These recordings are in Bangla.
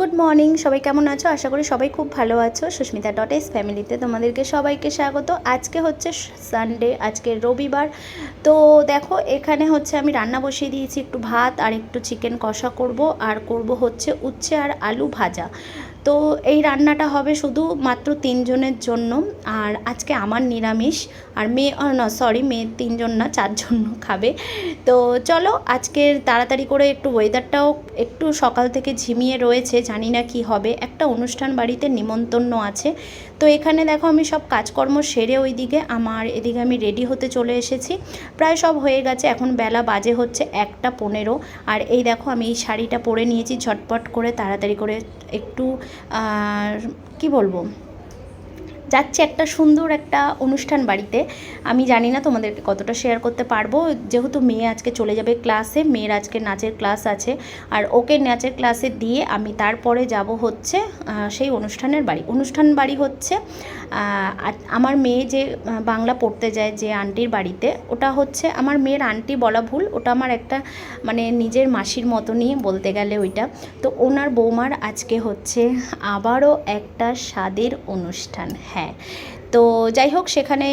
গুড মর্নিং সবাই কেমন আছো? আশা করি সবাই খুব ভালো আছো। সুস্মিতা ডট এস ফ্যামিলিতে তোমাদেরকে সবাইকে স্বাগত। আজকে হচ্ছে সানডে আজকে রবিবার। তো দেখো, এখানে হচ্ছে আমি রান্না বসিয়ে দিয়েছি, একটু ভাত আর একটু চিকেন কষা করব। আর করব হচ্ছে উচ্ছে আর আলু ভাজা। তো এই রান্নাটা হবে শুধু মাত্র তিনজনের জন্য, আর আজকে আমার নিরামিষ, আর মেয়ে না সরি মেয়ে তিনজন না, চারজন খাবে। তো চলো, আজকের তাড়াতাড়ি করে একটু ওয়েদারটাও একটু সকাল থেকে ঝিমিয়ে রয়েছে, জানি না কি হবে। একটা অনুষ্ঠান বাড়িতে নিমন্তন্ন আছে তো এখানে দেখো আমি সব কাজকর্ম সেরে ওইদিকে আমার, এদিকে আমি রেডি হতে চলে এসেছি। প্রায় সব হয়ে গেছে, এখন বেলা বাজে হচ্ছে একটা পনেরো। আর এই দেখো আমি এই শাড়িটা পরে নিয়েছি ঝটপট করে, তাড়াতাড়ি করে একটু কি বলব? যাচ্ছে একটা সুন্দর একটা অনুষ্ঠান বাড়িতে। আমি জানি না তোমাদেরকে কতটা শেয়ার করতে পারব। যেহেতু মেয়ে আজকে চলে যাবে ক্লাসে মেয়ের আজকে নাচের ক্লাস আছে। আর ওকে নাচের ক্লাসে দিয়ে আমি তারপরে যাব হচ্ছে সেই অনুষ্ঠানের বাড়ি। অনুষ্ঠান বাড়ি হচ্ছে আমার মেয়ে যে বাংলা পড়তে যায় যে আন্টির বাড়িতে, ওটা হচ্ছে আমার মেয়ের আন্টি বলা ভুল, ওটা আমার একটা মানে নিজের মাসির মতনই বলতে গেলে ওইটা। তো ওনার বৌমার আজকে হচ্ছে আবারও একটা স্বাদের অনুষ্ঠান। হ্যাঁ। তো যাই হোক, সেখানে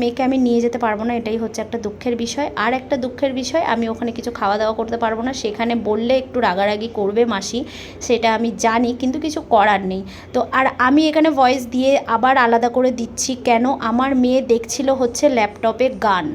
মেয়েকে আমি নিয়ে যেতে পারব না, এটাই হচ্ছে একটা দুঃখের বিষয়। আর একটা দুঃখের বিষয়, আমি ওখানে কিছু খাওয়া দাওয়া করতে পারব না। সেখানে বললে একটু রাগারাগি করবে মাসি, সেটা আমি জানি, কিন্তু কিছু করার নেই। তো আর আমি এখানে ভয়েস দিয়ে আবার আলাদা করে দিচ্ছি, কেন আমার মেয়ে দেখছিল হচ্ছে ল্যাপটপে গান।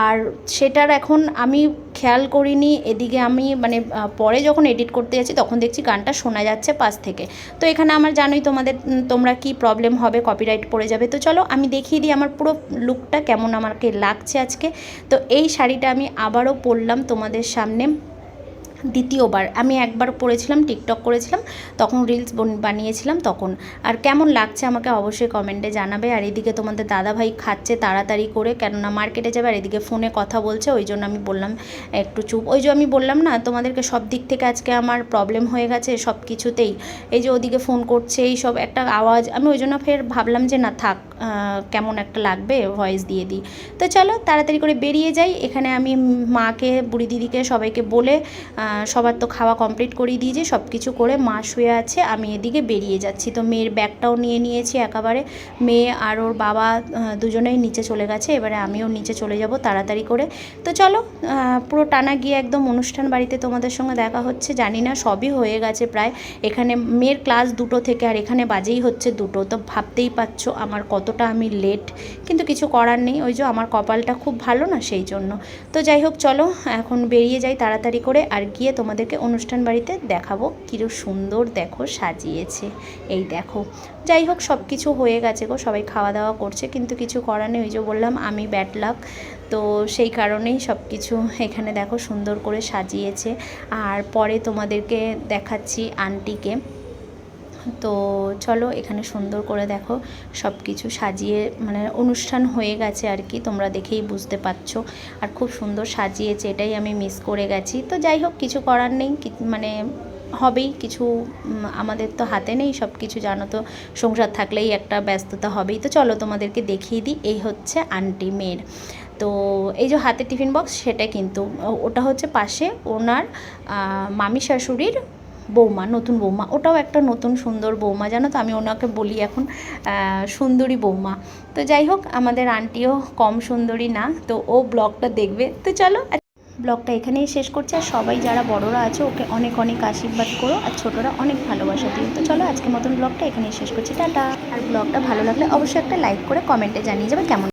আর সেটার এখন আমি খেয়াল করিনি, এদিকে আমি মানে পরে যখন এডিট করতে যাচ্ছি তখন দেখছি গানটা শোনা যাচ্ছে পাশ থেকে। তো এখানে আমার জানোই তোমাদের তোমরা কি প্রবলেম হবে কপিরাইট পড়ে যাবে। তো চলো আমি দেখিয়ে দিই আমার পুরো লুকটা কেমন আমাকে লাগছে আজকে। তো এই শাড়িটা আমি আবারও পরলাম তোমাদের সামনে। দ্বিতীয়বার। আমি একবার পড়েছিলাম, টিকটক করেছিলাম, তখন রিলস বানিয়েছিলাম তখন। আর কেমন লাগছে আমাকে অবশ্যই কমেন্টে জানাবে। আর এদিকে তোমাদের দাদাভাই খাচ্ছে তাড়াতাড়ি করে, কেননা মার্কেটে যাবে, আর এদিকে ফোনে কথা বলছে, ওই জন্য আমি বললাম একটু চুপ। ওই যে আমি বললাম না, তোমাদেরকে সব দিক থেকে আজকে আমার প্রবলেম হয়ে গেছে সব কিছুতেই এই যে ওদিকে ফোন করছে এই সব একটা আওয়াজ, আমি ওই জন্য ফের ভাবলাম যে না থাক কেমন একটা লাগবে ভয়েস দিয়ে দিই। তো চলো তাড়াতাড়ি করে বেরিয়ে যাই। এখানে আমি মাকে, বুড়ি দিদিকে সবাইকে বলে সবার তো খাওয়া কমপ্লিট করিয়ে দিয়েছি সব কিছু করে মা শুয়ে আছে, আমি এদিকে বেরিয়ে যাচ্ছি। তো মেয়ের ব্যাগটাও নিয়ে নিয়েছি একেবারে। মেয়ে আর ওর বাবা দুজনেই নিচে চলে গেছে, এবারে আমিও নিচে চলে যাব তাড়াতাড়ি করে। তো চলো পুরো টানা গিয়ে একদম অনুষ্ঠান বাড়িতে তোমাদের সঙ্গে দেখা হচ্ছে, জানি না, সবই হয়ে গেছে প্রায়। এখানে মেয়ের ক্লাস দুটো থেকে আর এখানে বাজেই হচ্ছে দুটো, তো ভাবতেই পারছ আমার কতটা আমি লেট কিন্তু কিছু করার নেই। ওই যে আমার কপালটা খুব ভালো না সেই জন্য। তো যাই হোক, চলো, এখন বেরিয়ে যাই তাড়াতাড়ি করে আর গিয়ে তোমাদেরকে অনুষ্ঠান বাড়িতে দেখাবো কিরো সুন্দর দেখো সাজিয়েছে। এই দেখো। যাই হোক সব কিছু হয়ে গেছে গো, সবাই খাওয়া দাওয়া করছে, কিন্তু কিছু করার নেই। ওই যে বললাম, আমি ব্যাট লাক তো সেই কারণেই সব কিছু এখানে দেখো সুন্দর করে সাজিয়েছে। আর পরে তোমাদেরকে দেখাচ্ছি আন্টিকে তো চলো এখানে সুন্দর করে দেখো সব কিছু সাজিয়ে মানে অনুষ্ঠান হয়ে গেছে আর কি, তোমরা দেখেই বুঝতে পারছ। আর খুব সুন্দর সাজিয়েছে, এটাই আমি মিস করে গেছি। তো যাই হোক, কিছু করার নেই মানে হবেই, কিছু আমাদের তো হাতে নেই সব কিছু জানো তো, সংসার থাকলেই একটা ব্যস্ততা হবেই। তো চলো তোমাদেরকে দেখিয়ে দিই, এই হচ্ছে আন্টি মেয়ের। তো এই যে হাতে টিফিন বক্স সেটা কিন্তু ওটা হচ্ছে পাশে ওনার মামি শাশুড়ির বৌমা, নতুন বৌমা। ওটাও একটা নতুন সুন্দর বৌমা, জানো তো? আমি ওনাকে বলি এখন সুন্দরী বৌমা। তো যাই হোক, আমাদের আন্টিও কম সুন্দরী না, তো ও ব্লগটা দেখবে। তো চলো ব্লগটা এখানেই শেষ করছি। আর সবাই যারা বড়রা আছে, ওকে অনেক অনেক আশীর্বাদ করো, আর ছোটরা অনেক ভালোবাসা দিও। তো চলো আজকে মতন ব্লগটা এখানেই শেষ করছি। টাটা! আর ব্লগটা ভালো লাগলে অবশ্যই একটা লাইক করে কমেন্টে জানিয়ে যাবে কেমন